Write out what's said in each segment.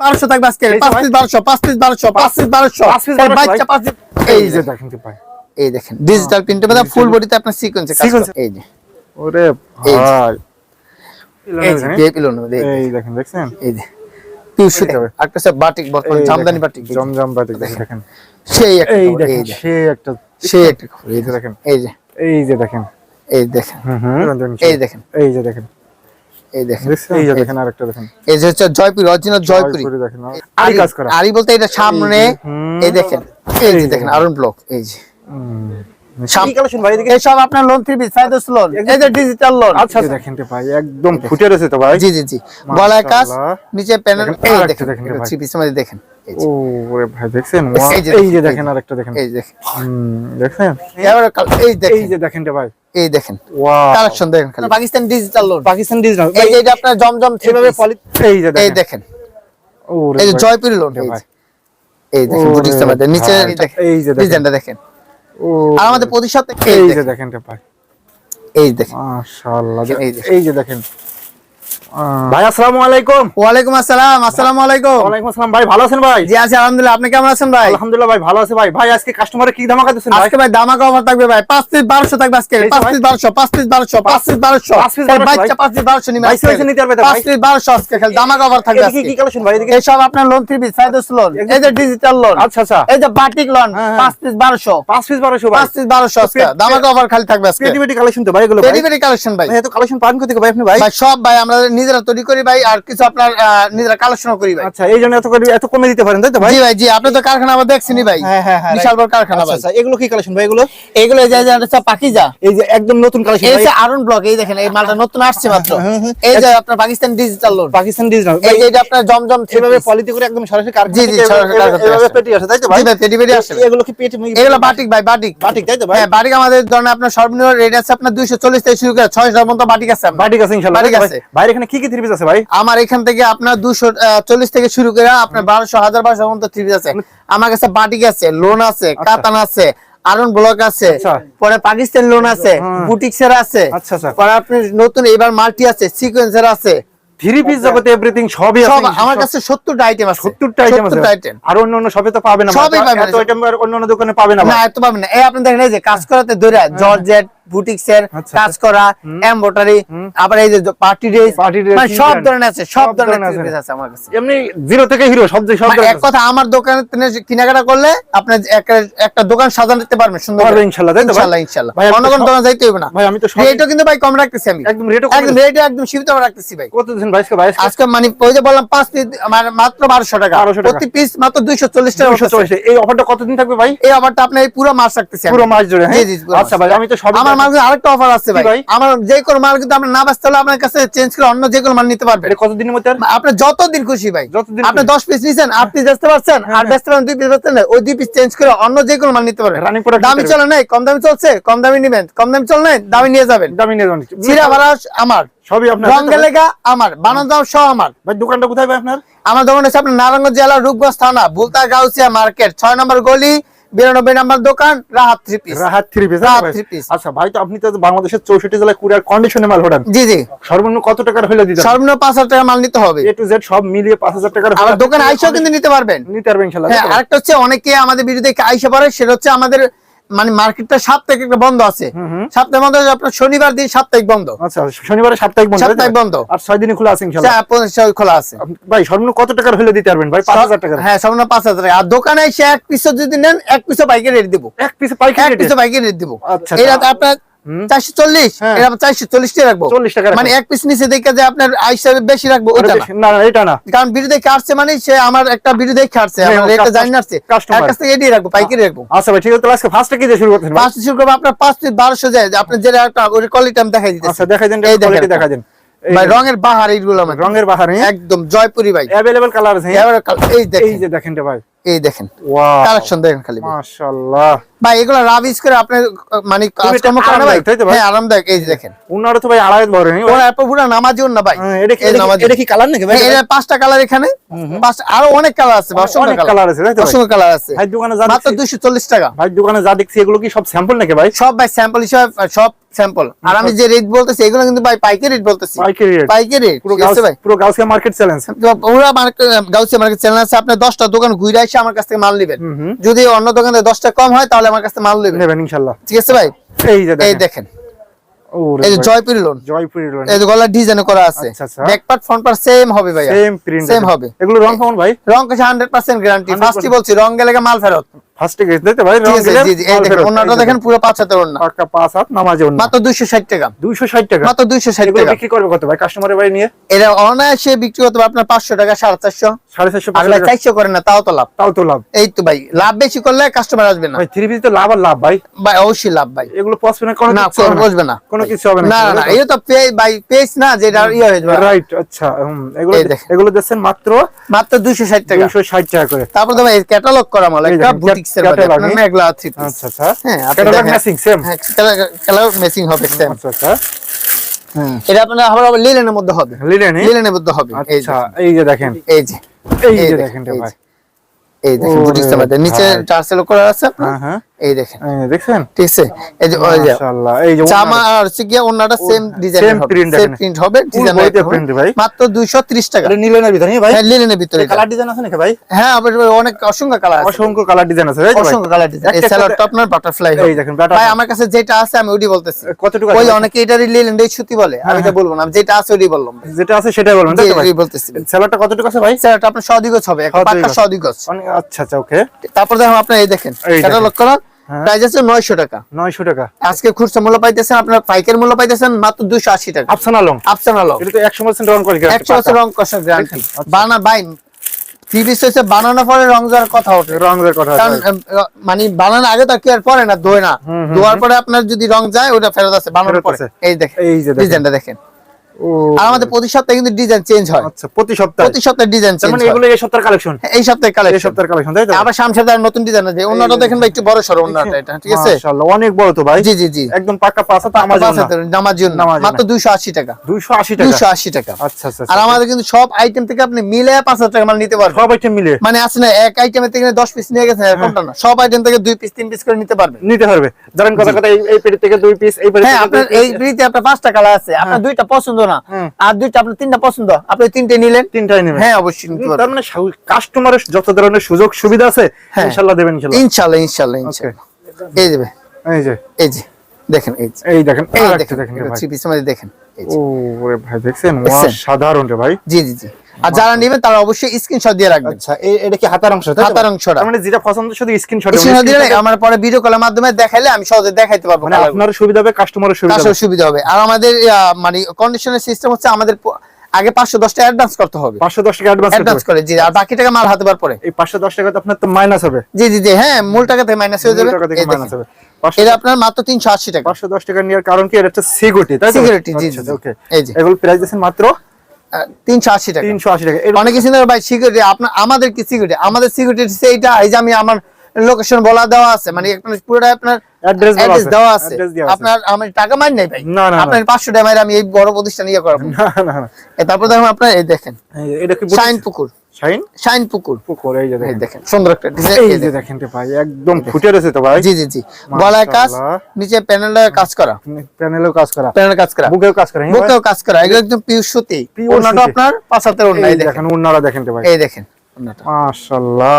বারোশো থাকবে আজকে। পাঁচ পিস বারোশো পাঁচ পিস বারোশো পাঁচ পিস বারোশো। এই 1200 বাচ্চা পাঁচ এই যে দেখেন। কি এই দেখেন ডিজিটাল প্রিন্টের মধ্যে ফুল বডিতে আপনার সিকোয়েন্সে কাজ এই যে। ওরে ভাই। এই যে বেবি লোন এই এই দেখেন দেখছেন? এই যে। পিউর সুতি একটা হচ্ছে বাটিক বর্তমান জামদানি বাটিক জমজম বাটিক দেখেন। সেই একটা এই দেখেন এই একটা সেই একটা এই এই যে। দেখেন। এই যে। এই যে দেখেন। এই দেখেন। হুম হুম। এই দেখেন। এই যে দেখেন। এই দেখেন। এই যে দেখেন আরেকটা দেখেন। এই যে হচ্ছে জয়পুরি অরিজিনাল জয়পুরি দেখেন আরি কাজ করা। আরি বলতে এটা সামনে এই দেখেন এই যে দেখেন আরন ব্লক এই যে। সাম- কি কালেকশন ভাই এদিকে এই সব আপনার লোন থ্রি পিস ফাইদাস লোন এই যে ডিজিটাল লোন আচ্ছা দেখেন তো ভাই একদম ফুটে রয়েছে তো ভাই। জি জি জি। গলায় কাজ নিচে প্যানেল দেখেন, দেখেন দেখেন ভাই। থ্রি পিসের মধ্যে দেখেন এই যে, ওরে ভাই দেখছেন? এই যে দেখেন, দেখেন আরেকটা দেখেন। এই দেখেন। হুম, দেখছেন? এই এই যে দেখেন ভাই। এই দেখেন। ওয়াও কালেকশন দেখেন খালি। Pakistan digital loan Pakistan digital এই যে এটা আপনার জমজম এভাবে পলি এই যে এই দেখেন। এই যে জয়পুর লোন এই ভাই। এই দেখেন ওরে বুটিক্সের মধ্যে নিচে এই যে ডিজাইনটা দেখেন। ও আর আমাদের প্রতি সপ্তাহে এই যে দেখেন। ভাই। এই দেখেন। মাশাআল্লাহ। এই দেখেন। এই যে দেখেন। ভাই আসসালামু আলাইকুম। ওয়ালাইকুম আসসালাম আসসালামু আলাইকুম। ওয়ালাইকুম আসসালাম। ভাই ভালো আছেন ভাই? জি আছি আলহামদুলিল্লাহ। আপনি কেমন আছেন ভাই? আলহামদুলিল্লাহ ভাই ভালো আছে ভাই। ভাই আজকে কাস্টমারে কি ধামাকা দিচ্ছেন ভাই? আজকে ভাই দামাকা অফার থাকবে ভাই। পাঁচ পিস বারোশো থাকবে আজকে। এই তো পাঁচ ভাই। পিস বারোশো পাঁচ পিস বারোশো পাঁচ পিস বারোশো। পাঁচ piece 1200 বাচ্চা পাঁচ পিস বারোশো নিবে ভাই, আজকে। size নিতে পারবে তো ভাই? পিস বারোশো আজকে খালি দামাকা অফার থাকবে এদিকে কি আজকে। কালেকশন ভাই এদিকে? এই সব আপনার লোন থ্রি পিস ফাইদাস লোন এই যে ডিজিটাল লোন আচ্ছা আচ্ছা। এই যে বাটিক লোন হ্যাঁ, হ্যাঁ। পাঁচ পিস বারোশো। পাঁচ পিস বারোশো ভাই। পাঁচ পিস বারোশো আজকে। পে- দামাকা অফার খালি থাকবে আজকে। ক্রিয়েটিভিটি কালেকশন তো ভাই এগুলো ডেলিভারি কালেকশন ভাই। ভাই এত কালেকশন পান করতে ভাই আপনি ভাই? ভাই সব ভাই আমরা নিজেরা তৈরি করি ভাই আর কিছু আপনার নিজেরা কালেকশন করি ভাই। আচ্ছা এই জন্য এত করে এত কমে দিতে পারেন তাই তো ভাই? জি ভাই জি আপনি তো কারখানা আবার দেখছেনই ভাই। হ্যাঁ, হ্যাঁ, হ্যাঁ, বিশাল বড় কারখানা আচ্ছা ভাই। আচ্ছা এগুলো কি কালেকশন ভাই এগুলো? এগুলো এই যে এটা পাকিজা। এই যে একদম নতুন কালেকশন এই যে আরন ব্লক এই দেখেন এই মালটা নতুন আসছে মাত্র। হ্যাঁ, হ্যাঁ। এই যে আপনার Pakistan digital loan Pakistan digital এই যে এটা আপনার জমজম এভাবে পলিটি করে একদম সরাসরি কারখানা জি, জি, সরাসরি কারখানা এভাবে পেটি আসে তাই তো ভাই? জি ভাই পেডিপেডি আসে ভাই। এগুলো কি পেটি এগুলো বাটিক ভাই বাটিক। বাটিক তাই তো ভাই? হ্যাঁ বাটিক আমাদের ধরেন আপনার সর্বনিম্ন রেট আছে আপনার দুইশো চল্লিশ থেকে শুরু করে ছয়শো পর্যন্ত বাটিক আছে। বাটিক আছে ইনশাআল্লাহ বাটিক আছে। ভাই? এখানে কি কি থ্রি পিস আছে ভাই? আমার এখান থেকে আপনার দুশো চল্লিশ থেকে শুরু করে আপনার হাজার পর্যন্ত থ্রি আছে। আমার কাছে বাটিক আছে লোন আছে কাতান আছে আরন ব্লক আছে আচ্ছা। পরে পাকিস্তান লোন আছে। বুটিক্সের আছে আচ্ছা, আচ্ছা। পরে আপনি নতুন এবার মাল্টি আছে সিকোয়েন্সের আছে। থ্রি পিস জগতে এভরিথিং সবই আছে। আমার কাছে সত্তরটা আইটেম আছে। 70টা আইটেম আছে। আর অন্য অন্য শপে তো না। সবই পাবেন। এত আইটেম অন্য অন্য দোকানে না। না এত পাবেন না। এই আপনি দেখেন এই যে কাজ করাতে ধরে জর্জেট বুটিক্সের আচ্ছা, কাজ করা এমব্রয়ডারি আবার এই যে পার্টি ড্রেস মানে সব ধরনের আছে সব ধরনের ধরনের আছে। আমার কাছে। এমনি জিরো থেকে হিরো সব যে সব মানে এক কথা আমার দোকানে কেনাকাটা করলে আপনি একটা- দোকান পারবেন সুন্দর। ইনশাআল্লাহ, তাই তো ভাই? ইনশাআল্লাহ ইনশাআল্লাহ ভাই, অন্য কোনো দোকান যাইতে হবে না। ভাই আমি তো সব রেটও কিন্তু ভাই কম রাখতেছি আমি। একদম রেটও একদম রেট একদম সীমিত রাখতেছি ভাই। কত দিন ভাইসকে ভাইস আজকে মানে ওই যে বললাম পিস আমার মাত্র বারোশো টাকা। 1200 টাকা। প্রতি পিস মাত্র দুইশো চল্লিশ টাকা হচ্ছে। এই অফারটা কতদিন থাকবে ভাই? এই অফারটা আপনি পুরো মাস রাখতেছি পুরো মাস জুড়ে হ্যাঁ? আচ্ছা ভাই আমি তো সব আমার মাল আরেকটা অফার আছে ভাই। ভাই? আমার যে কোনো মাল কিন্তু আপনি না বাঁচতে হলে আপনার কাছে চেঞ্জ করে অন্য যে কোনো মাল নিতে পারবেন। কতদিনের মধ্যে? আপনি যতদিন খুশি ভাই। যতদিন আপনি দশ পিস নিছেন আট পিস বেচতে পারছেন আর বেচতে পারেন দুই পিস বেচতে না ওই দুই পিস চেঞ্জ করে অন্য যে কোনো মাল নিতে পারবেন। দামি চলে নাই কম দামি চলছে কম দামি নিবেন কম দামি চলে নাই দামি নিয়ে যাবেন। দামি নিয়ে যাবেন। চিরা বারাস আমার সবই আপনার সহ আমার। ভাই দোকানটা কোথায় ভাই আপনার? আমার দোকান হচ্ছে আপনার নারায়ণগঞ্জ জেলার রূপগঞ্জ থানা বুলতা গাউসিয়া মার্কেট ছয় নম্বর গলি বিরানব্বই নাম্বার দোকান Rahat three piece Rahat three piece Rahat three piece আচ্ছা ভাই তো আপনি তো বাংলাদেশের চৌষট্টি জেলায় কুরিয়ার কন্ডিশনে মাল হঠান জি জি। সর্বনিম্ন কত টাকার হলে দিতে? সর্বনিম্ন পাঁচ হাজার টাকা মাল নিতে হবে। এ টু জেড সব মিলিয়ে পাঁচ হাজার টাকার আমার দোকান আইসাও কিন্তু নিতে পারবেন। নিতে পারবেন ইনশাল্লাহ হ্যাঁ আরেকটা হচ্ছে অনেকে আমাদের বিরুদ্ধে আইসা পড়ে সেটা হচ্ছে আমাদের মানে মার্কেটটা সাপ্তাহিক একটা বন্ধ আছে। সাপ্তাহিক বন্ধ আপনার শনিবার দিন সাপ্তাহিক বন্ধ। আচ্ছা শনিবারে সাপ্তাহিক বন্ধ সাপ্তাহিক বন্ধ। আর ছয় দিনই খোলা আছে ইনশাআল্লাহ? হ্যাঁ পঁচিশ ছয় খোলা আছে। ভাই সর্বনিম্ন কত টাকার হলে দিতে পারবেন? ভাই পাঁচ হাজার টাকার। হ্যাঁ সর্বনিম্ন পাঁচ হাজার টাকা আর দোকানে এসে এক পিসও যদি নেন এক পিসও বাইকে রেট দেব। এক? পিসও বাইকের রেট দেব। আচ্ছা, এটা আচ্ছা। আপনার চারশো চল্লিশ? হ্যাঁ। এটা চারশো চল্লিশ টাকা রাখব। 40 টাকা মানে এক পিস নিচে দেখে যে আপনার আইসা বেশি রাখব আরে না। না না এটা না। কারণ বিরুদ্ধে কাটছে মানে সে আমার একটা বিরুদ্ধে কাটছে হ্যাঁ, আমার ও জানি আসছে। তার কাছ থেকে এটাই রাখব পাইকারি রাখব। আচ্ছা ভাই ঠিক আছে আজকে ফার্স্টে কি শুরু করব আপনার পাঁচ পিস বারোশো যায় আপনার যেটা একটা ওই কোয়ালিটি আমি দেখাই দিতেছি। আচ্ছা দেখাই দেন এই দেখেন। কোয়ালিটি দেখা দেন ভাই রঙের বাহার এইগুলো আমার রঙের বাহার হ্যাঁ? একদম জয়পুরি ভাই। কালার আছে হ্যাঁ? এই এই দেখেন। যে দেখেন ভাই। এই দেখেন। কালেকশন দেখেন খালি। ভাই। মাশাআল্লাহ। ভাই এগুলো রাব ইউজ করে আপনি মানে কাজকর্ম করেন ভাই ভাই? হ্যাঁ আরামদায়ক এই দেখেন। উনারা তো ভাই আড়াই বড় নেই ভাই? ওরা এত পুরো নামাজি না ভাই। হ্যাঁ, এটা কি- এটা। এটা কালার নাকি ভাই? হ্যাঁ, এর পাঁচটা কালার এখানে। পাঁচটা আরও অনেক কালার আছে অনেক কালার আছে তাই তো অসংখ্য কালার আছে। ভাই দোকানে যা মাত্র দেখছি- দুইশো চল্লিশ টাকা। ভাই দোকানে যা দেখছি এগুলো কি সব স্যাম্পল নাকি ভাই? সব ভাই স্যাম্পল হিসাবে সব স্যাম্পল আর আমি যে রেট বলতেছি এগুলো কিন্তু ভাই পাইকারি রেট বলতেছি। পাইকারি রেট পাইকারি রেট পুরো ভাই? পুরো গাউসিয়া মার্কেট চ্যালেঞ্জ পুরো মার্কেট গাউসি মার্কেট চ্যানেল আছে আপনি দশটা দোকান ঘুরে এসে আমার কাছ থেকে মাল নেবেন। যদি অন্য দোকানে দশটা কম হয় তাহলে আমার কাছে মাল নেবেন ইনশাআল্লাহ। ঠিক আছে ভাই? এই যে এই দেখেন। এই জয়পুরি লোন জয়পুরি লোন এই যে গলার ডিজাইন করা আছে। Back part front part same হবে ভাই সেম প্রিন্ট সেম হবে। এগুলো রং কেমন ভাই? রং কাছে 100% গ্যারান্টি 100% ফার্স্টই বলছি রং গেলে মাল ফেরত। ফার্স্টে মাত্র 260 টাকা। টাকা। না কোনো কিছু হবে না। না। ভাই পেজ না যেটা রাইট আচ্ছা এগুলো এগুলো দেখছেন মাত্র মাত্র 260 টাকা। টাকা করে। তারপর ক্যাটালগ করা 6 এর আপনার মেঘলা 3 আচ্ছা। আচ্ছা হ্যাঁ ক্যাটালগ ম্যাচিং সেম হ্যাঁ ক্যাটালগ ম্যাচিং হবে সেম আচ্ছা। আচ্ছা এটা আপনার আবার আবার লিলেনের মধ্যে হবে। লিলেনে লিলেনের মধ্যে হবে আচ্ছা এই যে দেখেন। এই যে এই যে দেখেন ভাই। এই দেখেন বুঝতে বাদে নিচে টার্সেল করা আছে আপনার? হ্যাঁ।, হ্যাঁ। এই দেখেন। দেখছেন? ঠিক আছে? এই যে মাশাআল্লাহ এই যে জামা আর হচ্ছে গিয়ে ওন্নাটা সেম ডিজাইন হবে। print সেম প্রিন্ট হবে ডিজাইন print ভাই। মাত্র 230 টাকা। এটা ভিতরে ভাই? হ্যাঁ লিলেনের ভিতরে কালার ডিজাইন আছে নাকি ভাই? হ্যাঁ আবার অনেক অসংখ্য কালার আছে। অসংখ্য কালার ডিজাইন আছে ভাই? অসংখ্য কালার ডিজাইন এই আপনার বাটারফ্লাই এই দেখেন, ভাই আমার কাছে যেটা আছে আমি ওইটাই বলতেছি। কতটুকু ওই অনেকে এটারই লিলেন এই সুতি বলে। আমি এটা বলব না আমি যেটা আছে ওইটাই বললাম। যেটা আছে সেটাই বলবেন তাই ভাই বলতেছি। স্যালাডটা কতটুকু আছে ভাই? স্যালাডটা আপনার সদিগজ হবে একটা সদিগজ। পাক্কা সদিগজ। অনেক আচ্ছা আচ্ছা ওকে তারপর দেখুন আপনার এই দেখেন। ক্যাটালগ করা হ্যাঁ। প্রাইস আছে 900 টাকা। 900 টাকা। আজকে খুচরা মূল্য পাইতেছেন আপনার পাইকারি মূল্য পাইতেছেন মাত্র 280 টাকা। আফসান আলম আফসান আলম এটা তো 100% রং করে রং গ্যারান্টি আচ্ছা। বানা হচ্ছে বানানোর পরে রং যাওয়ার কথা ওঠে। রঙের কথা কারণ মানে বানানোর আগে তো আর কি আর পরে না হুম, পরে আপনার যদি রং যায় ওটা ফেরত আছে বানানোর পরে। এই দেখেন এই যে দেখেন। ডিজাইনটা দেখেন। ও আর আমাদের প্রতি সপ্তাহে কিন্তু ডিজাইন চেঞ্জ হয়। আচ্ছা প্রতি সপ্তাহে। প্রতি সপ্তাহে ডিজাইন চেঞ্জ মানে এগুলো এই সপ্তাহের কালেকশন এই সপ্তাহে এই সপ্তাহের কালেকশন তাই তো? আবার নতুন ডিজাইন আছে। অন্যটা দেখেন ভাই একটু বড় সরো অন্যটা এটা ঠিক আছে? মাশাআল্লাহ অনেক বড় তো ভাই। জি জি জি। একদম পাকা পাঁচা তো আমার জন্য মাত্র 280 টাকা। 280 টাকা? 280 টাকা। আচ্ছা আচ্ছা আর আমাদের কিন্তু সব আইটেম থেকে আপনি মিলে 5000 টাকা মাল নিতে পারবেন। সব আইটেম মিলে? মানে আছে না এক আইটেমের থেকে দশ পিস নিয়ে গেছেন এরকমটা না। সব আইটেম থেকে দুই পিস তিন পিস করে নিতে পারবেন। নিতে পারবে। ধরেন কথা কথা এই পেটি থেকে দুই পিস এই পেটি হ্যাঁ থেকে আপনার এই বিড়িতে আপনার পাঁচটা কালার আছে। আপনার দুইটা পছন্দ না। আর দুইটা আপনার তিনটা পছন্দ। আপনি তিনটে নিলেন। তিনটাই নেবেন। হ্যাঁ অবশ্যই তার মানে কাস্টমারের যত ধরনের সুযোগ সুবিধা আছে হ্যাঁ। ইনশাআল্লাহ দেবেন ইনশাআল্লাহ ইনশাআল্লাহ ইনশাআল্লাহ এই দেবে এই যে। এই যে দেখেন এই এই দেখেন এই দেখেন দেখেন দেখেন এই ও ভাই দেখছেন? দেখছেন? সাধারণ রে ভাই। জি জি জি। আর যারা নেবেন তারা অবশ্যই স্ক্রিনশট দিয়ে রাখবেন। আচ্ছা এটা কি হাতার অংশ হাতার অংশটা। মানে যেটা পছন্দ শুধু স্ক্রিনশট স্ক্রিনশট দিলে আমার পরে ভিডিও কলের মাধ্যমে দেখাইলে আমি সহজে দেখাইতে পারব মানে আপনার সুবিধা হবে কাস্টমারের সুবিধা হবে। সুবিধা হবে। আর আমাদের মানে কন্ডিশনের সিস্টেম হচ্ছে আমাদের আগে পাঁচশো দশটা অ্যাডভান্স করতে হবে। 510 টাকা অ্যাডভান্স করে জি আর বাকি টাকা মাল হাতে বার পরে। এই 510 টাকা তো আপনার তো মাইনাস হবে। জি জি জি হ্যাঁ মূল টাকা থেকে মাইনাস হয়ে যাবে। টাকা মাইনাস হবে। এটা আপনার মাত্র তিনশো আশি টাকা। 510 টাকা নেওয়ার কারণ কি? এটা হচ্ছে সিকিউরিটি তাই তো? জি, আচ্ছা, জি, জি। ওকে। এই যে। এগুলো প্রাইস দিয়েছেন মাত্র তিনশো আশি টাকা। 380 টাকা। অনেকে চিন্তা ভাই সিকিউরিটি আপনার আমাদের কি সিকিউরিটি আমাদের সিকিউরিটি সেইটা এই যে আমি আমার লোকেশন বলা দেওয়া আছে মানে আপনার পুরোটা আপনার দেওয়া অ্যাড্রেস আছে, দেওয়া। আপনার টাকা মার নাই ভাই। আপনার পাঁচশো টাকা আমি এই বড় প্রতিষ্ঠান ইয়ে করব। তারপর দেখুন আপনার এই দেখেন শাইন পুকুর শাইন? শাইন পুকুর। পুকুর এই যে দেখেন। দেখেন সুন্দর একটা ডিজাইন এই যে দেখেন। ভাই একদম ফুটে রয়েছে তো ভাই? জি জি জি। গলায় কাজ। নিচে প্যানেলে কাজ করা। প্যানেলেও কাজ করা। প্যানেলে কাজ করা। বুকেও কাজ করা হ্যাঁ বুকেও কাজ করা এগুলো একদম পিওর সুতি। ওনাটা আপনার পাঁচ হাতের দেখেন। দেখেন দেখেন ভাই। এই দেখেন ওড়নাটা। মাশাআল্লাহ।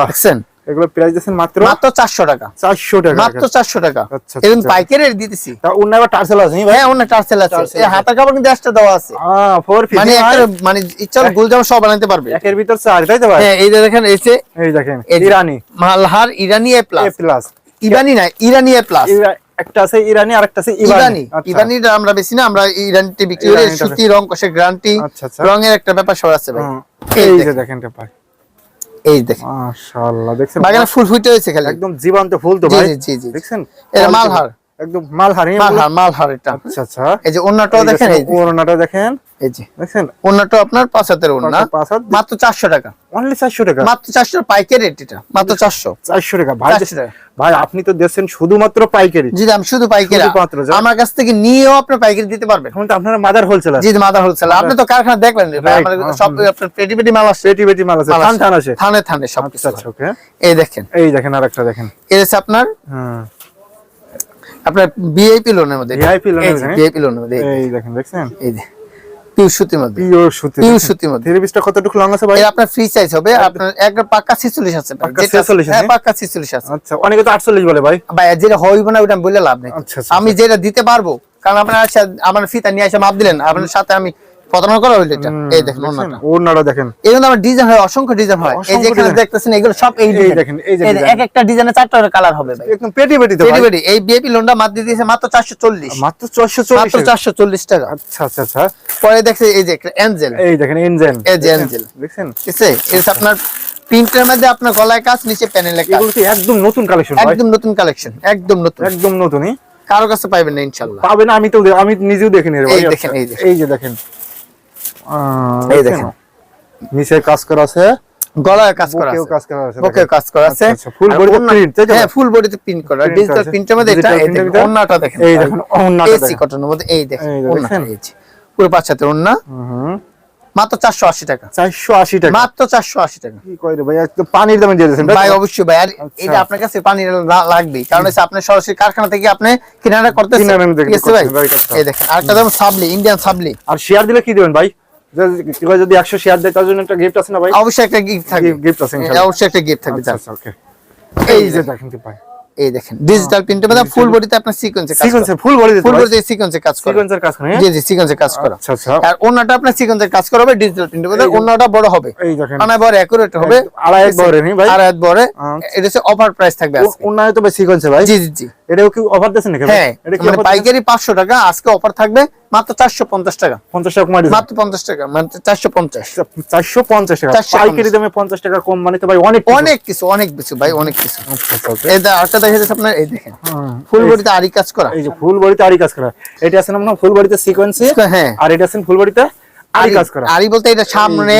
এগুলো প্রাইস দিয়েছেন মাত্র মাত্র চারশো টাকা। 400 টাকা। মাত্র চারশো টাকা। আচ্ছা, আচ্ছা। পাইকারি রেট দিতেছি। তা উন্না আবার টার্সেল আছে নি ভাই? হ্যাঁ অন্য টার্সেল আছে। এই আছে। কাপড় কিন্তু এক্সট্রা দেওয়া আছে। আ ফোর মানে একটা মানে ইচ্ছা হলে সব বানাতে পারবে। একের ভিতর চার তাই তো ভাই? হ্যাঁ এই দেখেন এসে এই দেখেন ইরানি। মালহার ইরানি এ এ প্লাস প্লাস ইরানি না ইরানি এ প্লাস একটা আছে ইরানি আর একটা আছে ইরানি। ইরানি। আচ্ছা। ইরানিটা আমরা বেশি না আমরা ইরানিতে বিক্রি করি। সুতি রং কষে গ্যারান্টি আচ্ছা, আচ্ছা। রঙের একটা ব্যাপার সব আছে ভাই। এই এই যে দেখেন। দেখেন ভাই এই দেখেন। মাশাআল্লাহ দেখছেন বাগানে ফুল ফুটে হয়েছে খালি। একদম জীবন্ত ফুল তো ভাই। জি, জি। দেখছেন? মালহার। একদম মালহার মালহার মালহার এটা। আচ্ছা আচ্ছা। এই যে অন্যটাও দেখেন এই। দেখেন। এই যে। দেখছেন? ওনাটা আপনার পাঁচ হাতের ওনা মাত্র চারশো টাকা। অনলি চারশো টাকা। মাত্র চারশো পাইকারি রেট এটা। মাত্র চারশো চারশো। টাকা। ভাই 400 টাকা। ভাই আপনি তো দিচ্ছেন শুধুমাত্র পাইকারি। জি আমি শুধু পাইকারি। শুধুমাত্র আমার কাছ থেকে নিয়েও আপনি পাইকারি দিতে পারবেন। এখন তো আপনারা মাদার হোলসেলার জি মাদার হোলসেল আপনি তো কারখানা দেখলেন হ্যাঁ, সব আপনার পেটি পেটি মাল আছে পেটি পেটি মাল আছে থান থান আছে থানে থানে সব আচ্ছা কিছু আচ্ছা ওকে। এই দেখেন। এই দেখেন আরেকটা দেখেন। এই হচ্ছে আপনার হ্যাঁ। আপনার ভিআইপি লোনের মধ্যে। এর মধ্যে, ভিআইপি লোনের মধ্যে। এই- দেখেন দেখছেন? এই যে। পিওর সুতির মধ্যে। পিওর সুতি পিওর সুতির মধ্যে। থ্রি পিসটা কতটুকু লং আছে ভাই? আপনার ফ্রি সাইজ হবে। আপনার একটা পাক্কা 46 আছে ভাই। পাক্কা যেটা- 46 আছে? হ্যাঁ পাক্কা 46 আছে। আচ্ছা অনেকে তো 48 বলে ভাই। ভাই যেটা হইব না ওটা আমি বলে লাভ নেই। আচ্ছা, আচ্ছা, আমি যেটা দিতে পারব কারণ আপনার আমার ফিতা নিয়ে এসে মাপ দিলেন আপনার সাথে আমি প্রতারণা করা হইল এটা। এই দেখেন ওনাটা ওনাটা দেখেন। এই জন্য আমার ডিজাইন হয় অসংখ্য ডিজাইন হয়। এই যে এখানে দেখতেছেন এগুলো সব এই এই দেখেন, এই যে এই যে design। এক একটা ডিজাইনে চারটা কালার হবে ভাই। একদম পেটি পেটি তো ভাই। Delivery, এই বিএপি লোনটা মাত্র দিয়েছে মাত্র 440 মাত্র 440 মাত্র 440 টাকা। আচ্ছা আচ্ছা আচ্ছা। পরে দেখছে এই যে এঞ্জেল এই দেখেন এনজেন এই যে এঞ্জেল দেখছেন? ঠিক এটা আপনার প্রিন্টের মধ্যে আপনার গলায় কাজ নিচে প্যানেলে কাজ। এগুলো একদম নতুন কালেকশন একদম নতুন কালেকশন একদম নতুন। একদম নতুনই। কারও কাছে পাইবেন না ইনশাআল্লাহ। পাবেন আমি তো আমি নিজেও দেখিনি রে ভাই এই দেখেন, আচ্ছা, এই যে দেখেন। এই দেখেন। নিচে কাজ করা আছে। গলায় কাজ করা আছে। কাজ করা আছে বুকেও কাজ করা আছে। আচ্ছা? হ্যাঁ ফুল বডিতে প্রিন্ট করা। ডিজিটাল প্রিন্টের মধ্যে এটা এই দেখেন ওন্নাটা দেখেন। এই দেখেন, ওড়নাটা দেখেন। কটনের মধ্যে এই দেখেন এই যে ওন্নাটা দেখেন? এই পুরো পাঁচসাতের ওন্না। মাত্র 480 টাকা। 480 টাকা। মাত্র 480 টাকা। কি কয় রে ভাই একদম পানির দামে দিয়ে ভাই অবশ্যই ভাই আর আচ্ছা। এটা আপনার কাছে পানি লা- লাগবেই। কারণ হচ্ছে আপনার সরাসরি কারখানা থেকে আপনি কিনারা করতেছেন আছে ভাই। এই দেখেন আরেকটা যেমন সাবলি ইন্ডিয়ান সাবলি। আর শেয়ার দিলে কি দিবেন ভাই? কেউ যদি 100 শেয়ার দেয় তার জন্য একটা গিফট আছে না ভাই? অবশ্যই একটা গিফট থাকবে। গিফট আছে হ্যাঁ, ইনশাআল্লাহ অবশ্যই একটা গিফট থাকবে আচ্ছা আচ্ছা ওকে এই যে দেখেন কি এই দেখেন ডিজিটাল মধ্যে ফুল বডিতে আপনার সিকোয়েন্সে কাজ সিকোয়েন্সে ফুল বডি দিতে ফুল বডিতে সিকোয়েন্সে কাজ করা। সিকোয়েন্সের কাজ করে জি জি সিকোয়েন্সে কাজ করা। আচ্ছা আচ্ছা। আর আপনার সিকোয়েন্সের কাজ করা হবে ডিজিটাল অন্যটা বড় হবে। এই দেখেন। মানে বড় অ্যাকুরেট হবে আড়াই বড় নেই ভাই। হাত বড়। আচ্ছা। এটা হচ্ছে অফার প্রাইস থাকবে আজকে। ভাই সিকোয়েন্সে ভাই। জি জি জি। এটাও কি অফার দিয়েছেন নাকি হ্যাঁ এটা কি মানে পাইকারি পাঁচশো টাকা আজকে অফার থাকবে মাত্র চারশো পঞ্চাশ টাকা? 50 টাকা কমাই মাত্র পঞ্চাশ টাকা মানে চারশো পঞ্চাশ। 450 টাকা। 450 পাইকারি দামে 50 টাকা কম মানে তো ভাই অনেক অনেক কিছু অনেক কিছু ভাই অনেক কিছু। আচ্ছা আচ্ছা দা- আরেকটা দেখা যাচ্ছে আপনার এই দেখেন। হুম। ফুল বডিতে আরি কাজ করা। এই যে ফুল বডিতে আরি কাজ করা। এটা আছে না ফুল বডিতে সিকোয়েন্সে হ্যাঁ। আর এটা আছে ফুল বডিতে আরি আরি কাজ করা। আরি বলতে এটা সামনে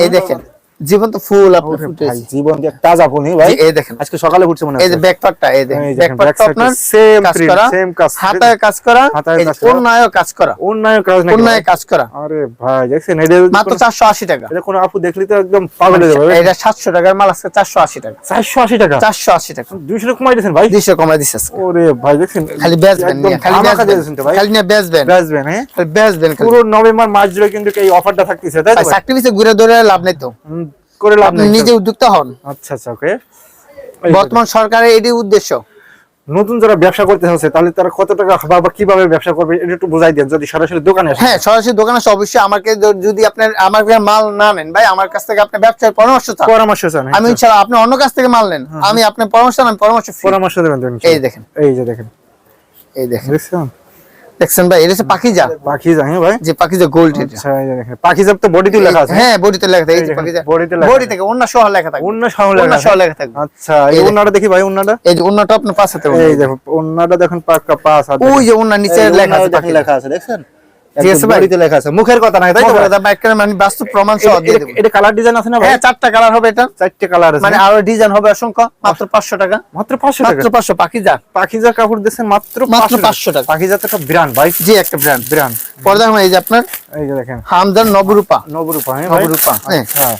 এই দেখেন। জীবন্ত ফুল আপনি ওরে ফুটে জীবন দিয়ে তাজা ফুল নেই ভাই? এই দেখেন। আজকে সকালে উঠছে মনে এই যে হয় ব্যাক পার্টটা এই দেখেন। এই ব্যাক দেখেন, back পার্টটা side আপনার same কাজ করা same কাজ। হাতায় কাজ করা এই। অন্যায় কাজ করা। অন্যায় কাজ নাকি অন্যায় কাজ করা। আরে ভাই দেখছেন এটা মাত্র কোনো- চারশো আশি টাকা। এটা কোনো আপু দেখলি তো একদম পাগল হয়ে যাবে। এটা সাতশো টাকার মাল আজকে চারশো আশি টাকা। 480 টাকা? চারশো আশি টাকা। 200 টাকা কমাই দিয়েছেন ভাই? দুইশো কমাই দিচ্ছে আজকে। ওরে ভাই দেখছেন খালি বেচবেন খালি বেচবেন তো ভাই। খালি নিয়ে বেচবেন বেচবেন হ্যাঁ? খালি বেচবেন। পুরো নভেম্বর মাস জুড়ে কিন্তু এই অফারটা থাকতেছে তাই তো? চাকরি পিছে ঘুরে ধরে লাভ নেই তো। করে লাভ আপনি নেই নিজে উদ্যোক্তা হন। আচ্ছা আচ্ছা ওকে। বর্তমান সরকারের এটি উদ্দেশ্য। নতুন যারা ব্যবসা করতে হচ্ছে তাহলে তারা কত টাকা বা বা কীভাবে ব্যবসা করবে এটা একটু বোঝাই দেন যদি সরাসরি দোকানে আসে হ্যাঁ সরাসরি দোকানে আসে অবশ্যই আমাকে যদি আপনি আমার কাছে মাল না নেন ভাই আমার কাছ থেকে আপনি ব্যবসায় পরামর্শ চান। পরামর্শ চান আমি ইনশাআল্লাহ আপনি অন্য কাছ থেকে মাল নেন। আমি আপনার পরামর্শ নেন পরামর্শ পরামর্শ দেবেন এই দেখেন। এই যে দেখেন। এই দেখেন। দেখছেন দেখছেন ভাই এটা হচ্ছে পাখিজা পাখি জানি ভাই। যে পাখিজা গোল্ড এটা। আচ্ছা এই দেখেন পাখি যাব তো বডিতে লেখা আছে। হ্যাঁ বডিতে লেখা থাকে এই যে পাখিজা বডিতে লেখা বডি থেকে। অন্য সহ লেখা থাকে। অন্য শহর অন্য লেখা সহ আছে। লেখা থাকে। আচ্ছা এই অন্যটা দেখি ভাই অন্যটা এই যে অন্যটা আপনার পাশে এই দেখো অন্যটা দেখেন পাকা পাঁচ আছে ওই যে অন্য নিচে লেখা আছে লেখা আছে দেখছেন? ঠিক আছে ভাই? বডিতে লেখা আছে। মুখের কথা নাই তাই তো? ভাই? কথা বা একটা মানে বাস্তব প্রমাণ সহ দিয়ে দেবো। এটা কালার ডিজাইন আছে না ভাই? হ্যাঁ চারটা কালার হবে এটা। চারটে কালার আছে। মানে আরও ডিজাইন হবে অসংখ্য মাত্র পাঁচশো টাকা। মাত্র 500 টাকা? মাত্র পাঁচশো পাখিজা পাখিজা কাপড় দিচ্ছেন মাত্র মাত্র 500 500 টাকা। পাখিজা তো একটা ব্র্যান্ড ভাই। জি একটা ব্র্যান্ড ব্র্যান্ড পর্দা এই যে আপনার এই যে দেখেন। হামদান নবরূপা। নবরূপা হ্যাঁ নবরূপা হ্যাঁ। হ্যাঁ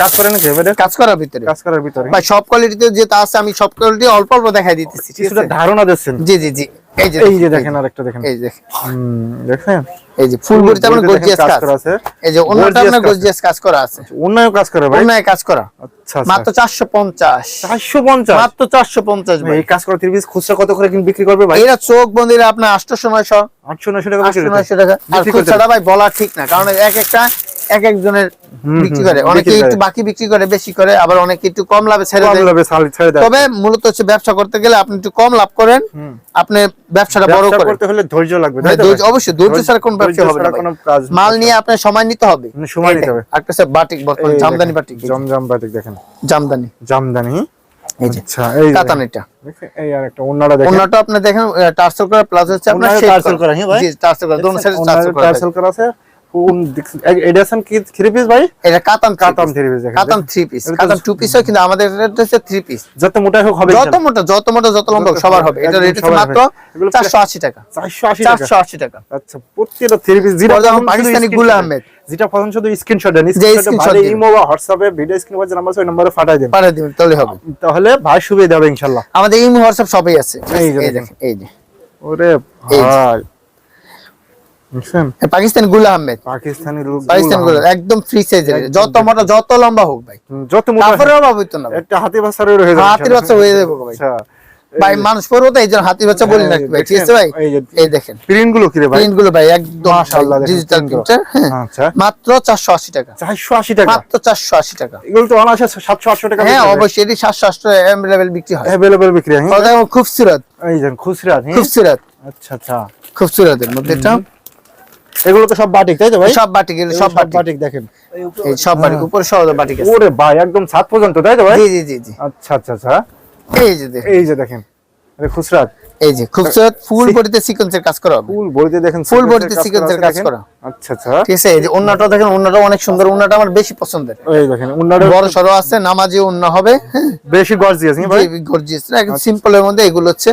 কাজ করে নাকি কাজ করার ভিতরে। কাজ করার ভিতরে। ভাই সব কোয়ালিটিতে যেটা আছে আমি সব কোয়ালিটি অল্প অল্প দেখাই দিতেছি কিছুটা ধারণা দিচ্ছেন জি জি জি। এই যে এই যে দেখেন আরেকটা দেখেন। এই যে দেখেন। এই যে ফুল বডিতে আপনার গর্জিয়াস কাজ করা আছে। এই যে অন্যটা আপনার গর্জিয়াস কাজ করা আছে। অন্যায় কাজ করে ভাই? অন্যায় কাজ করা। আচ্ছা মাত্র চারশো পঞ্চাশ। 450 মাত্র চারশো পঞ্চাশ ভাই এই কাজ করা তিরিশ খুচরা কত করে কিন বিক্রি করবে ভাই? এরা চোখ বন্দিরা আপনার আটশো নয়শো। 800 900 টাকা বিক্রি আটশো করতে। নয়শো টাকা। আর খুচরা ভাই বলা ঠিক না কারণ এক একটা এক একজনের বিক্রি করে। অনেকে একটু বাকি বিক্রি করে বেশি করে আবার অনেকে একটু কম লাভে ছেড়ে দেয়। তবে মূলত হচ্ছে ব্যবসা করতে গেলে আপনি একটু কম লাভ করেন আপনি ব্যবসাটা বড় করতে হলে ধৈর্য লাগবে ধৈর্য- অবশ্যই ধৈর্য ছাড়া কোনো ব্যবসা হবে না মাল নিয়ে আপনার সময় নিতে হবে। মানে সময় নিতে হবে। একটা হচ্ছে বাটিক বর্তমান জামদানি বাটিক জমজম বাটিক দেখেন। জামদানি। জামদানি। আচ্ছা এই কাতানিটা এই আর একটা অন্যটা দেখেন। অন্যটা আপনি দেখেন টার্সেল করা প্লাস হচ্ছে আপনার টার্সেল করা, হ্যাঁ ভাই? জি টার্সেল করা দোনো সাইডে টার্সেল করা আছে। কোন এডিশন কি থ্রি পিস ভাই? এটা কাতান কাতান থ্রি পিস কাতান থ্রি পিস কাতান টু পিস কিন্তু আমাদের রেট হচ্ছে থ্রি পিস যত মোটাই হোক হবে যত মোটা যত মোটা যত লম্বা সবার হবে। এটা রেট হচ্ছে মাত্র হবে। এগুলো চারশো আশি টাকা। চারশো আশি টাকা। চারশো আশি টাকা। আচ্ছা প্রত্যেকটা থ্রি পিস যেটা পাকিস্তানি শুধু গুল screenshot আহমেদ। যেটা পছন্দ শুধু স্ক্রিনশট দেন। স্ক্রিনশট screenshot ভাই দিন। ইমো বা হোয়াটসঅ্যাপে ভিডিও স্ক্রিন নাম্বার নম্বরে পাঠিয়ে দেন। পাঠিয়ে তাহলে হবে। তাহলে ভাই সুবিধা হবে ইনশাআল্লাহ আমাদের ইমো হোয়াটসঅ্যাপ সবই আছে। এই যে যে ওরে ভাই। বুঝছেন? হ্যাঁ, পাকিস্তানি আহমেদ। পাকিস্তানি লোক পাকিস্তানি গুল ফ্রি সাইজের যত মোটা যত লম্বা হোক ভাই। যত মোটা কাপড়ের অভাব হইতো না একটা হাতি বাচ্চারও হয়ে যাবে। হাতির বাচ্চা হয়ে যাবে ভাই। আচ্ছা। ভাই মানুষ পরবো তো এই জন্য হাতির বাচ্চা বলি না ভাই? ঠিক আছে ভাই? এই দেখেন। প্রিন্টগুলো কি রে ভাই? প্রিন্টগুলো ভাই একদম মাশাআল্লাহ, ডিজিটাল প্রিন্টার হ্যাঁ। আচ্ছা। মাত্র চারশো আশি টাকা। চারশো আশি টাকা? মাত্র চারশো আশি টাকা। এগুলো তো অনায়াসে সাতশো আটশো টাকা হ্যাঁ অবশ্যই এটি অ্যাভেলেবেল বিক্রি হয়। বিক্রি হয় যেমন খুবসুরত। এই হ্যাঁ? খুবসুরত। আচ্ছা আচ্ছা। খুবসুরতের মধ্যে এটা। এগুলো তো সব বাটিক তাই তো ভাই? সব বাটিক সব বাটিক। দেখেন। এই সব বাটিক উপরে সব বাটিক আছে। ওরে ভাই একদম ছাদ পর্যন্ত তাই তো ভাই? জি জি জি আচ্ছা আচ্ছা আচ্ছা। এই যে দেখেন। এই যে দেখেন। আরে এই যে খুবসুরত ফুল বডিতে সিকোয়েন্সের কাজ করা ফুল বডিতে দেখেন Full sequence body তে এর sequence এর আছে কাজ করা। আচ্ছা আচ্ছা। ঠিক আছে এই যে ওন্নাটা দেখেন ওন্নাটা অনেক সুন্দর ওন্নাটা আমার বেশি পছন্দের। এই দেখেন বড় সরো আছে নামাজি ওন্না হবে হ্যাঁ। বেশি গর্জিয়াস নি ভাই? গর্জিয়াস একদম সিম্পলের মধ্যে এগুলো হচ্ছে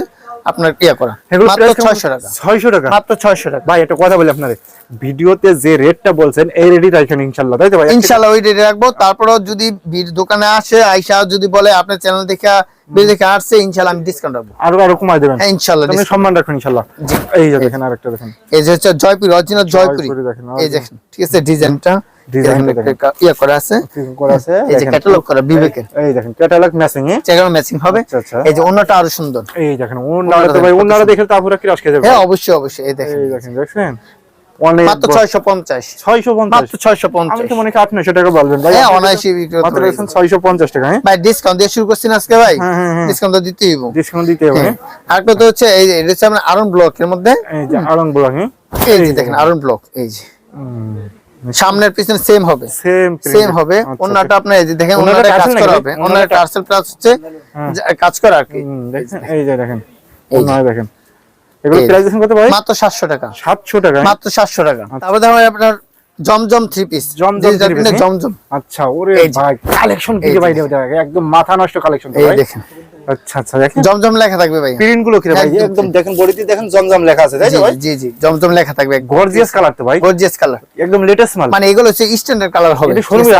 আপনার ইয়া করা। মাত্র price 600 টাকা। 600 টাকা। মাত্র 600 টাকা। ভাই একটা কথা বলি আপনাদের। ভিডিওতে যে রেটটা বলছেন এই রেটই রাখেন ইনশাআল্লাহ তাই তো ভাই? ইনশাআল্লাহ ওই রেটে রাখব। তারপরেও যদি দোকানে আসে আইসা যদি বলে আপনার চ্যানেল দেখে বীর দেখে আসছে ইনশাআল্লাহ আমি ডিসকাউন্ট রাখব। আরও আরও কমাই দেবেন। হ্যাঁ ইনশাআল্লাহ আপনি সম্মান রাখুন ইনশাআল্লাহ এই যে দেখেন আরেকটা দেখেন। এই যে হচ্ছে জয়পুরি অরিজিনাল জয়পুরি দেখেন, এই দেখেন ঠিক আছে ডিজাইনটা। ইয়া করা আছে। করা আছে। এই যে ক্যাটালগ করা বিবেকের। এই দেখেন ক্যাটালগ ম্যাচিং এ চেকার ম্যাচিং হবে। আচ্ছা, আচ্ছা। এই যে অন্যটা আরও সুন্দর। এই দেখেন ওনারা তো ভাই দেখেন, দেখে তারপরে কি রাশ খেয়ে যাবে? হ্যাঁ অবশ্যই অবশ্যই এই দেখেন। এই দেখেন দেখছেন? মাত্র 650 650 মাত্র আমি তো 650 মনে করি 800 টাকা বলবেন ভাই। হ্যাঁ আপনি অনায়াসই বিক্রি মাত্র 650 টাকা হ্যাঁ? ভাই ডিসকাউন্ট দিয়ে শুরু করছেন আজকে ভাই। ডিসকাউন্ট তো দিতেই হইব। ডিসকাউন্ট দিতে হবে। আরেকটা তো হচ্ছে এই এটা হচ্ছে আরন ব্লকের মধ্যে। এই যে আড়ং বলা হ্যাঁ? এই যে দেখেন আরন ব্লক এই যে। সামনের পিছনে সেম হবে। সেম সেম হবে। ওনাটা আপনার এই যে দেখেন ওনাটা কাজ করা হবে। ওনাটা অন্যটা টার্সেল প্লাস হচ্ছে কাজ করা আর কি। এই যে দেখেন যে। দেখেন। এগুলো প্রাইসেশন যে। প্রাইস দেখেন। কত ভাই? মাত্র 700 টাকা। 700 টাকা। হ্যাঁ? মাত্র 700 টাকা। তারপরে আমরা আপনার জমজম থ্রি পিস জমজম হ্যাঁ? আচ্ছা ওরে ভাই কালেকশন কি ভাই একদম মাথা নষ্ট কালেকশন এই দেখেন। আচ্ছা আচ্ছা দেখেন। জমজম লেখা থাকবে ভাই। প্রিন্টগুলো কি ভাই একদম একদম দেখেন বডিতে দেখেন জমজম লেখা আছে তাই জি তো ভাই? জি জি জমজম লেখা থাকবে গর্জিয়াস কালার তো ভাই। গর্জিয়াস কালার একদম লেটেস্ট মাল। মানে এগুলো হচ্ছে স্ট্যান্ডার্ড কালার হবে। এটা শোরুমে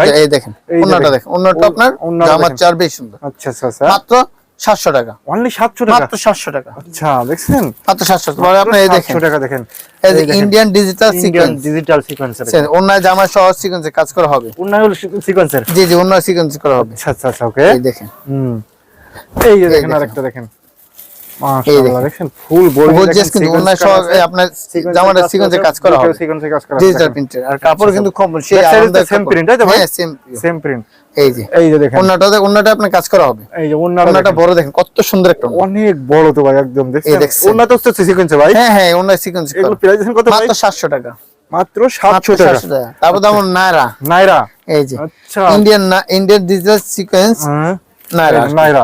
ভাই। এই দেখেন অন্যটা দেখেন। অন্যটা আপনার জামার চার বেশ সুন্দর। আচ্ছা আচ্ছা আচ্ছা। মাত্র 700 টাকা। অনলি 700 টাকা? মাত্র 700 টাকা। আচ্ছা দেখছেন? মাত্র 700 টাকা। আপনি এই দেখেন। 700 টাকা দেখেন। এই যে Indian digital sequence digital sequencer অন্য জামা সহ সিকোয়েন্সে কাজ করা হবে। উন্নয়ন সিকোয়েন্সার জি জি অন্য সিকোয়েন্স করা হবে। আচ্ছা আচ্ছা আচ্ছা ওকে। এই দেখেন। হুম। এই যে দেখেন। আরেকটা দেখেন। মাশাআল্লাহ দেখেন। দেখেন ফুল বডি গর্জিয়াস কিন্তু অন্য সহ আপনার জামাটা সিকোয়েন্সে কাজ করা হবে। সিকোয়েন্সে কাজ করা ডিজিটাল প্রিন্টের আর কাপড় কিন্তু কম সেই same কাপড়। print, তাই তো ভাই? হ্যাঁ সেম সেম প্রিন্ট এই যে এই যে দেখেন। অন্যটা অন্যটা আপনার কাজ করা হবে। এই যে ওন্নাটা অন্যটা বড় দেখেন কত সুন্দর একটা অনেক বড় তো ভাই একদম দেখছেন? দেখছেন? ওন্না তো হচ্ছে ভাই। হ্যাঁ হ্যাঁ অন্য সিকোয়েন্স এগুলো প্রাইস কত ভাই? মাত্র 700 টাকা। মাত্র মাত্র 700 টাকা। তারপর তো আমার নাইরা। এই যে। আচ্ছা। ইন্ডিয়ান ইন্ডিয়ান ডিজিটাল সিকোয়েন্স হ্যাঁ। নাইরা।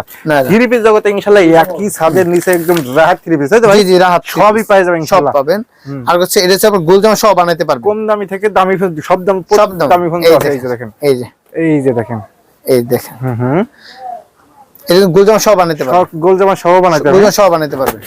থ্রি পিস জগতে ইনশাআল্লাহ একই ছাদের নিচে একদম রাহাত থ্রি পিস তাই জি জি রাহাত সবই সব পাবেন। আর হচ্ছে এটা সব বানাইতে পারবেন। কম দামি থেকে দামি সব দাম সব দামি। ফোন এই যে দেখেন দেখেন। এই যে। এই যে দেখেন। এই দেখেন। হুম হুম। এটা গোলজামা সব বানাইতে পারবেন। সহ বানাইতে হবে গোলজামা সব বানাইতে পারবেন।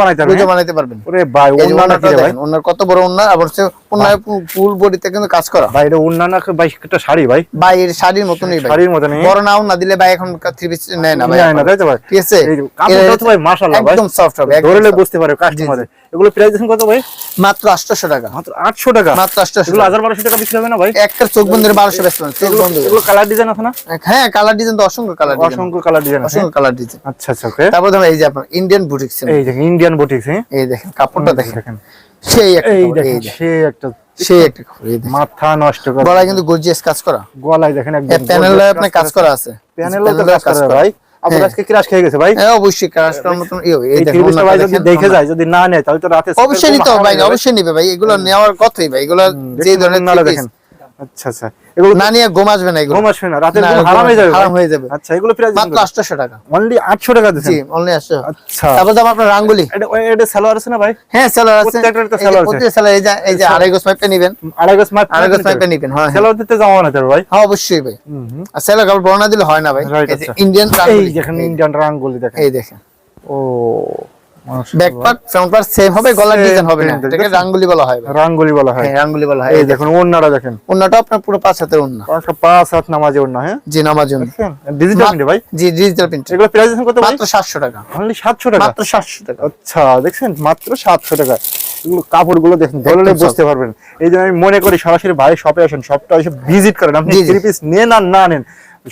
বানাইতে গোলজামা বানাইতে ওরে ভাই ওন্না দেখেন কত বড় ওনা আবার হচ্ছে ফুল বডিতে কিন্তু কাজ করা ভাই এটা ওন্না না ভাই একটা শাড়ি ভাই। ভাই এর শাড়ির মতনই ভাই। শাড়ির মতনই। বড় নাও না দিলে ভাই এখন থ্রি পিস নেয় না ভাই। নেয় না, তাই তো ভাই? ঠিক আছে? কাপড়টা তো ভাই মাশাআল্লাহ ভাই। একদম সফট হবে ধরলে বুঝতে পারে কাস্টমারে এগুলো প্রাইস দেখুন কত ভাই? মাত্র 800 টাকা। মাত্র 800 টাকা? মাত্র 800 এগুলো 1200 টাকা বিক্রি হবে না ভাই? একটা চোখ বন্ধ করে 1200 বেচবেন চোখ বন্ধ এগুলো কালার ডিজাইন আছে না? হ্যাঁ কালার ডিজাইন তো অসংখ্য কালার ডিজাইন অসংখ্য কালার ডিজাইন অসংখ্য কালার ডিজাইন আচ্ছা আচ্ছা ওকে তারপর দেখেন এই যে আপনার ইন্ডিয়ান বুটিক এই দেখেন ইন্ডিয়ান বুটিক্স হ্যাঁ? এই দেখেন কাপড়টা দেখেন। সেই একটা এই দেখেন এই দেখেন। সে একটা সেই একটা কাপড়, এই দেখেন। মাথা নষ্ট করে। গলায় কিন্তু গর্জিয়াস কাজ করা। গলায় দেখেন একদম প্যানেলে আপনার কাজ করা আছে। তো কাজ করে ভাই। আপনার হ্যাঁ। আজকে ক্রাশ খেয়ে গেছে ভাই? হ্যাঁ অবশ্যই কাজটার মতন ইয়ে। এই দেখেন ভাই যদি দেখে যায় যদি না নেয় তাহলে তো রাতে অবশ্যই নিতে হবে ভাই অবশ্যই নিবে ভাই এগুলো নেওয়ার কথাই ভাই এগুলো যে ধরনের দেখেন। আচ্ছা আচ্ছা। এগুলো না নিয়ে ঘুম আসবে না এগুলো। ঘুম আসবে না হারাম হয়ে যাবে হারাম হয়ে যাবে। আচ্ছা এগুলো প্রাইস মাত্র আটশো টাকা। অনলি 800 টাকা জি অনলি আটশো। আচ্ছা। তারপর যাব আপনার রাঙ্গুলি। এটা এটা সালোয়ার আছে না ভাই? হ্যাঁ সেলার আছে। এই যে আছে। প্রত্যেক seller, এই যে এই যে আড়াই নিবেন। আড়াই গজ আড়াই নিবেন হ্যাঁ। দিতে যাওয়া না ভাই? হ্যাঁ অবশ্যই ভাই। হুম হুম। আর সেলার কাপড় বর্ণনা দিলে হয় না ভাই। এই যে আচ্ছা। ইন্ডিয়ান এই দেখেন ইন্ডিয়ান রাঙ্গুলি দেখেন। এই দেখেন। ও back part front part same হবে গলার ডিজাইন হবে না। এটাকে দেখেন? রাঙ্গুলি বলা হয় রাঙ্গুলি বলা হয়। হ্যাঁ রাঙ্গুলি বলা হয়। এই এই দেখুন ওন্নাটা দেখেন। অন্যটা আপনার পুরো পাঁচ হাতের অন্য পাঁচ হাত নামাজে ওন্না হ্যাঁ? জি নামার জন্য ডিজিটাল প্রিন্ট ভাই? জি ডিজিটাল প্রিন্ট এগুলো প্রাইস কত মাত্র সাতশো টাকা। অনলি 700 টাকা? মাত্র টাকা। আচ্ছা দেখছেন? মাত্র 700 টাকা। এগুলো কাপড়গুলো দেখেন ধরলে বুঝতে পারবেন। এই যে আমি মনে করি সরাসরি ভাই শপে আসেন শপটা এসে ভিজিট করেন। আপনি। থ্রি পিস নেন আর না নেন।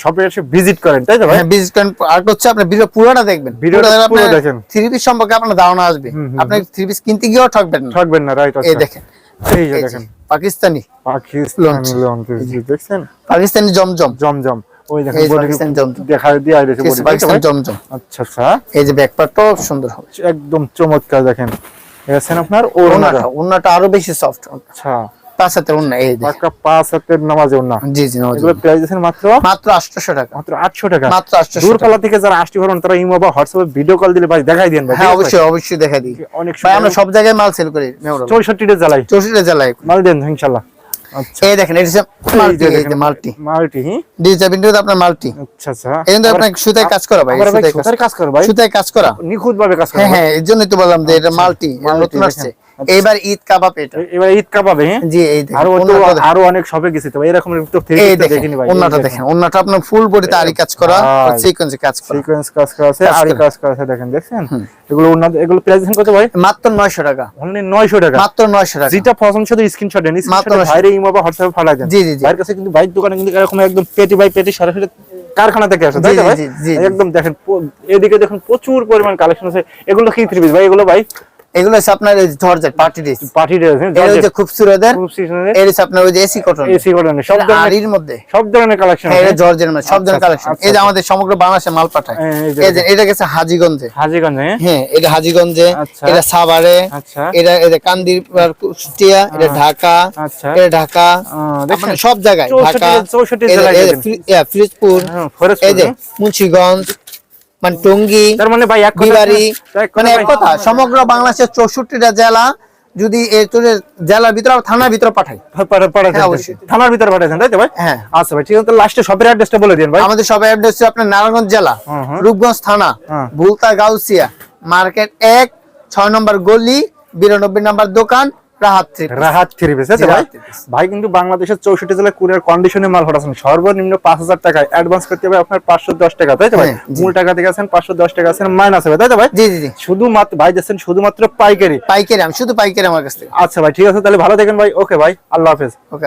শপে এসে ভিজিট করেন তাই তো ভাই? হ্যাঁ বিজনেস প্ল্যান আর হচ্ছে আপনার ভিডিও পুরোটা দেখবেন। ভিডিওটা পুরো দেখেন। থ্রি পিস সম্পর্কে আপনার ধারণা আসবে। আপনি থ্রি পিস কিনতে গিয়েও ঠকবেন না। থাকবেন না রাইট এই দেখেন। এই যে দেখেন। পাকিস্তানি পাকিস্তানি লন দেখছেন? পাকিস্তানি জমজম। জমজম। ওই দেখেন যে body পাকিস্তানি জমজম। দেখা দিয়ে আইছে কিছু পাকিস্তানি জমজম। আচ্ছা আচ্ছা। এই যে ব্যাক সুন্দর হবে। একদম চমৎকার দেখেন। আপনার ওড়নাটা। ওনাটা আরও বেশি সফট আচ্ছা। পাঁচ হাতের ওনা এই পাক্কা পাঁচ হাতের নামাজে ওড়না। জি জি নামাজ এগুলো প্রাইস দিয়েছেন মাত্র? মাত্র আটশোশো টাকা। মাত্র আটশো টাকা। মাত্র আটশোশো দূরপাল্লা থেকে যারা আসতে পারেন তারা ইমো বা হোয়াটসঅ্যাপে ভিডিও কল দিলে ভাই দেখাই দেন ভাই হ্যাঁ অবশ্যই অবশ্যই দেখা দিই। অনেক ভাই আমরা সব জায়গায় মাল সেল করি চৌষট্টি জ্বালাই। চৌষট্টি জেলায় মাল দেন ইনশাল্লাহ। আচ্ছা। এই দেখেন এটা multi multi. Multi digital print আপনার মাল্টি। আচ্ছা আচ্ছা। এই আপনার সুতায় কাজ করা ভাই সুতায় কাজ- কাজ ভাই। সুতায় কাজ করা। নিখুঁত ভাবে কাজ করে হ্যাঁ হ্যাঁ তো বললাম যে এটা মাল্টি নতুন আসছে। আচ্ছা। এইবার ঈদ কাবাব এটা। এবার ঈদ কাপাবে হ্যাঁ? জি এই আরও। আরও অনেক শপে গেছি তো এরকম তো থ্রি দেখেন ভাই ওন্নাটা দেখেন। ওন্নাটা আপনার ফুল বডিতে আরি কাজ করা। সিকোয়েন্সে কাজ করা। সিকোয়েন্স কাজ করা আছে আরি কাজ করা আছে দেখেন দেখছেন? এগুলো উন্নত এগুলো প্রাইস কত ভাই? মাত্র 900 টাকা। অনলি 900 টাকা। মাত্র 900 টাকা। যেটা পছন্দ শুধু স্ক্রিনশট দেন মাত্র স্ক্রিনশট 900 ইমো বা হোয়াটসঅ্যাপে দেন। জি, জি। ভাইয়ের কাছে কিন্তু বাইক দোকানে কিন্তু এরকম একদম পেটি বাই পেটি সরাসরি কারখানা থেকে আসে তাই ভাই। একদম দেখেন এদিকে দেখুন প্রচুর পরিমাণ কালেকশন আছে। এগুলো কি থ্রি পিস ভাই? এগুলো ভাই এগুলো হচ্ছে আপনার georgette party dress party dress খুব সিজনের এর হচ্ছে আপনার ওই যে এসি কটন এসি কটনের সব ধরনের আরির মধ্যে। সব ধরনের কালেকশন হ্যাঁ এটা জর্জের মধ্যে সব ধরনের আচ্ছা, কালেকশন আচ্ছা, এই যে আমাদের সমগ্র বাংলাদেশে মাল পাঠায় হ্যাঁ, এই যে এটা গেছে হাজিগঞ্জে। হাজিগঞ্জে হ্যাঁ? হ্যাঁ এটা হাজিগঞ্জে আচ্ছা। এটা সাভারে আচ্ছা। এটা এটা কান্দির কুষ্টিয়া এটা ঢাকা আচ্ছা। এটা ঢাকা। মানে সব জায়গায় ঢাকা চৌষট্টি এই যে- জেলায় এই যে দেখেন। ফি- ইয়া, ফিরোজপুর এই যে। মুন্সিগঞ্জ মানে টঙ্গী মানে ভাই মানে এক কথা সমগ্র বাংলাদেশের চৌষট্টিটা জেলা যদি জেলার ভিতরে থানার ভিতরে পাঠাই হ্যাঁ। অবশ্যই। থানার ভিতরে পাঠাইছেন তাই তো ভাই হ্যাঁ আচ্ছা ভাই ঠিক আছে লাস্টে শপের অ্যাড্রেসটা বলে দিন ভাই আমাদের সবাই অ্যাড্রেস হচ্ছে আপনার নারায়ণগঞ্জ জেলা। রূপগঞ্জ থানা হ্যাঁ। ভুলতা গাউসিয়া মার্কেট এক ছয় নম্বর গলি বিরানব্বই নম্বর দোকান Rahat three Rahat three piece জি, ভাই রাহাত three piece। ভাই কিন্তু বাংলাদেশের চৌষট্টি জেলায় কুরিয়ার কন্ডিশনে মাল পাঠাচ্ছেন সর্বনিম্ন পাঁচ হাজার টাকা অ্যাডভান্স করতে হবে আপনার পাঁচশো দশ টাকা তাই তো ভাই? হ্যাঁ, মূল টাকা থেকে আছেন পাঁচশো দশ টাকা আছেন মাইনাস হবে তাই তো ভাই? জি জি জি। শুধুমাত্র ভাই যাচ্ছেন শুধুমাত্র পাইকারি। পাইকারি আমি শুধু পাইকারি আমার কাছ থেকে। আচ্ছা ভাই ঠিক আছে তাহলে ভালো দেখেন ভাই। ওকে ভাই আল্লাহ হাফেজ। ওকে।